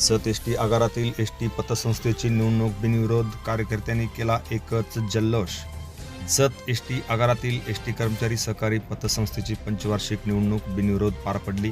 सत S T आगारातील S T पतसंस्थेची निवडणूक बिनविरोध कार्यकर्त्यांनी केला एकच जल्लोष. सत एस टी आगारातील एस टी कर्मचारी सहकारी पतसंस्थेची पंचवार्षिक निवडणूक बिनविरोध पार पडली.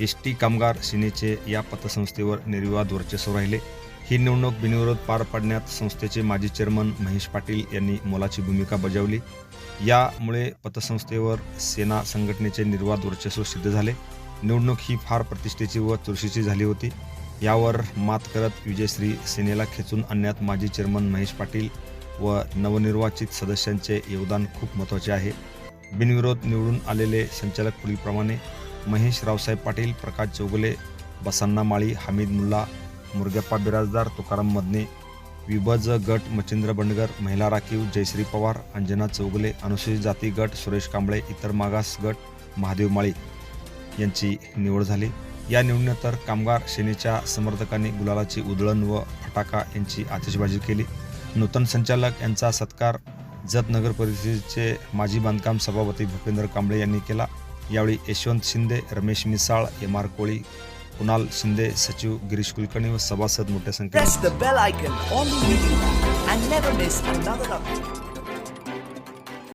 एस टी कामगार सेनेचे या पतसंस्थेवर निर्विवाद वर्चस्व राहिले. ही निवडणूक बिनविरोध पार पाडण्यात संस्थेचे माजी चेअरमन महेश पाटील यांनी मोलाची भूमिका बजावली. यामुळे पतसंस्थेवर सेना संघटनेचे निर्वाद वर्चस्व सिद्ध झाले. निवडणूक ही फार प्रतिष्ठेची व चुरशीची झाली होती. यावर मात करत विजयश्री सेनेला खेचून आणण्यात माजी चेअरमन महेश पाटील व नवनिर्वाचित सदस्यांचे योगदान खूप महत्त्वाचे आहे. बिनविरोध निवडून आलेले संचालक पुढीलप्रमाणे महेश रावसाहेब पाटील प्रकाश चौगुले बसन्ना माळी हमीद मुल्ला मुरगप्पा बिराजदार तुकाराम मदने विभज गट मच्छिंद्र बंडगर महिला राखीव जयश्री पवार अंजना चौगुले अनुसूचित जाती गट सुरेश कांबळे इतर मागास गट महादेव माळी यांची निवड झाली. या निवडीनंतर कामगार सेनेच्या समर्थकांनी गुलालाची उधळण व फटाका यांची आतिषबाजी केली. नूतन संचालक यांचा सत्कार जत नगर परिषदेचे माजी बांधकाम सभापती भूपेंद्र कांबळे यांनी केला. यावेळी यशवंत शिंदे रमेश मिसाळ एम आर कोळी कुणाल शिंदे सचिव गिरीश कुलकर्णी व सभासद मोठ्या संख्येने